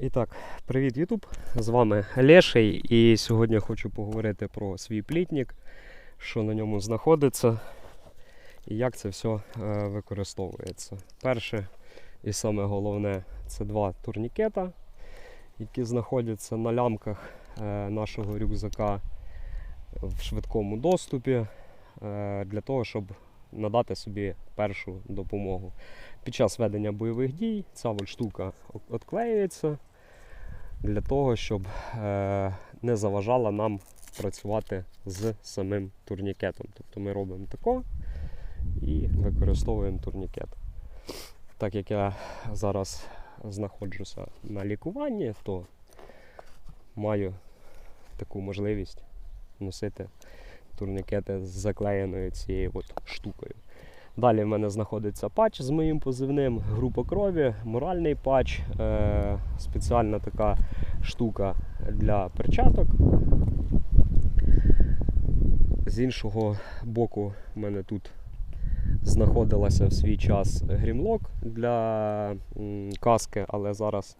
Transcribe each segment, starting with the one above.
І так, привіт, Ютуб! З вами Леший, і сьогодні хочу поговорити про свій плітник, що на ньому знаходиться і як це все е, використовується. Перше і саме головне це два турнікета, які знаходяться на лямках е, нашого рюкзака в швидкому доступі е, для того, щоб надати собі першу допомогу. Під час ведення бойових дій ця от штука відклеюється для того, щоб е, не заважала нам працювати з самим турнікетом. Тобто ми робимо тако і використовуємо турнікет. Так як я зараз знаходжуся на лікуванні, то маю таку можливість носити турнікети з заклеєною цією от штукою. Далі в мене знаходиться патч з моїм позивним, група крові, моральний патч, е- спеціальна така штука для перчаток. З іншого боку, в мене тут знаходилася в свій час грімлок для каски, але зараз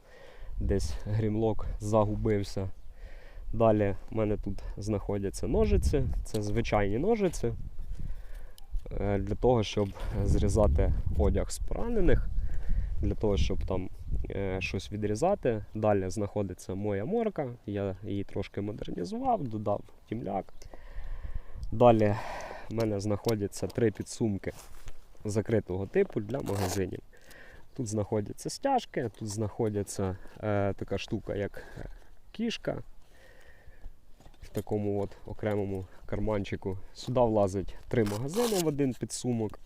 десь грімлок загубився. Далі в мене тут знаходяться ножиці, це звичайні ножиці для того, щоб зрізати одяг з поранених, для того, щоб там е, щось відрізати. Далі знаходиться моя морка, я її трошки модернізував, додав тімляк. Далі в мене знаходяться три підсумки закритого типу для магазинів. Тут знаходяться стяжки, тут знаходиться е, така штука, як е, кішка в такому от окремому карманчику. Сюди влазить три магазини в один підсумок.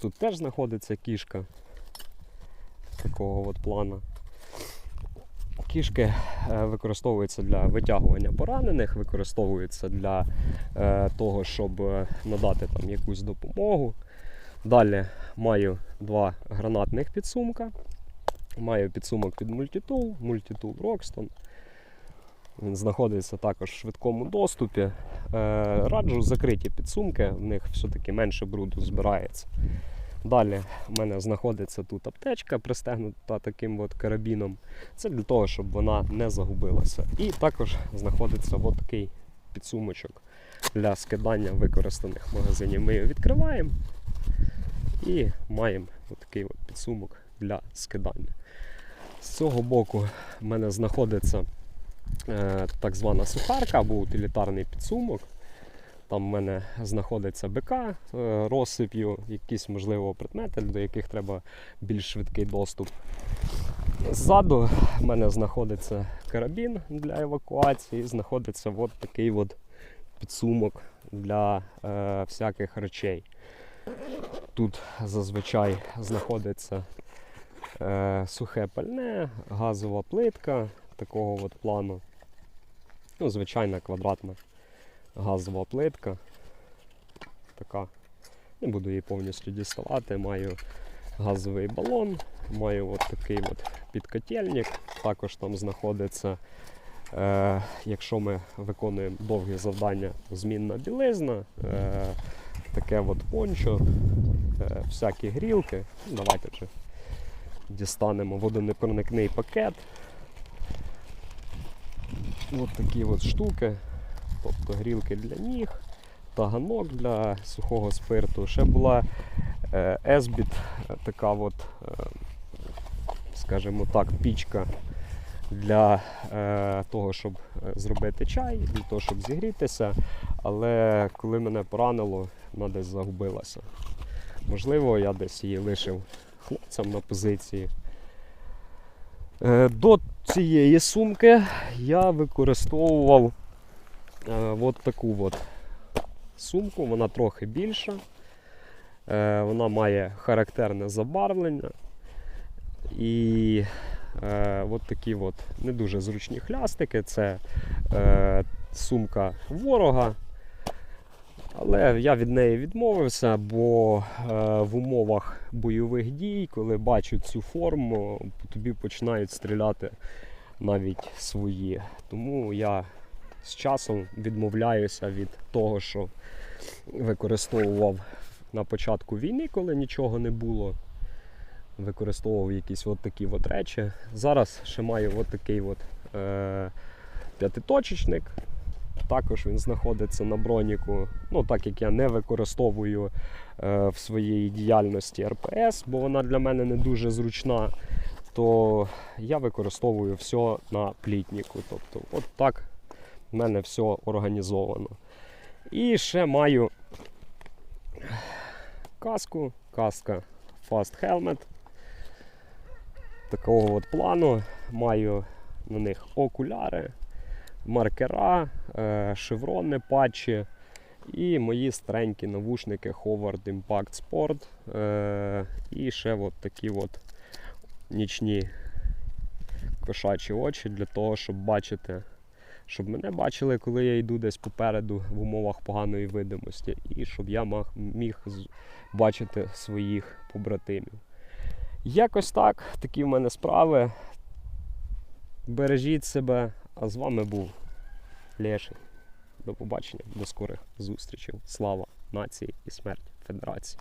Тут теж знаходиться кішка такого от плана. Кішки е, використовуються для витягування поранених, використовуються для е, того, щоб е, надати там якусь допомогу. Далі маю два гранатних підсумка. Маю підсумок від Multitool, Multitool Roxton. Він знаходиться також в швидкому доступі. Е, раджу закриті підсумки, в них все-таки менше бруду збирається. Далі в мене знаходиться тут аптечка, пристегнута таким от карабіном. Це для того, щоб вона не загубилася. І також знаходиться от такий підсумочок для скидання використаних магазинів. Ми його відкриваємо і маємо такий підсумок для скидання. З цього боку в мене знаходиться так звана сухарка або утилітарний підсумок. Там в мене знаходиться БК е, розсип'ю, якісь, можливо, предмети, до яких треба більш швидкий доступ. Ззаду в мене знаходиться карабін для евакуації, знаходиться от такий от підсумок для е, всяких речей. Тут зазвичай знаходиться е, сухе пальне, газова плитка такого от плану. Ну, звичайна квадратна газова плитка. Така. Не буду її повністю діставати. Маю газовий балон, маю от такий от підкотельник. Також там знаходиться, е, якщо ми виконуємо довгі завдання, змінна білизна, е, таке от пончо, е, всякі грілки. Давайте вже дістанемо водонепроникний пакет. От такі от штуки тобто грілки для ніг, таганок для сухого спирту. Ще була е, есбіт, е, така от, е, скажімо так, пічка для того, щоб зробити чай, для того, щоб зігрітися. Але коли мене поранило, вона десь загубилася. Можливо, я десь її лишив хлопцям на позиції. Е, До цієї сумки я використовував е, от таку от сумку, вона трохи більша. Е, вона має характерне забарвлення. І от такі от не дуже зручні хлястики. Це сумка ворога. Але я від неї відмовився, бо е, в умовах бойових дій, коли бачу цю форму, тобі починають стріляти навіть свої. Тому я з часом відмовляюся від того, що використовував на початку війни, коли нічого не було. використовував якісь от такі от речі. Зараз ще маю от такий от, е, п'ятиточечник. Також він знаходиться на броніку. Ну, так як я не використовую е, в своїй діяльності РПС, бо вона для мене не дуже зручна, то я використовую все на плітніку. Тобто, от так в мене все організовано. І ще маю каску, каска Fast Helmet. Такого от плану. Маю на них окуляри, маркера, е, шеврони, патчі і мої старенькі навушники Howard Impact Sport. Е, і ще от такі от нічні кошачі очі для того, щоб бачити, щоб мене бачили, коли я йду десь попереду в умовах поганої видимості, і щоб я міг бачити своїх побратимів. Якось так, такі в мене справи. Бережіть себе, а з вами був Леший. До побачення, до скорих зустрічей. Слава нації і смерть Федерації.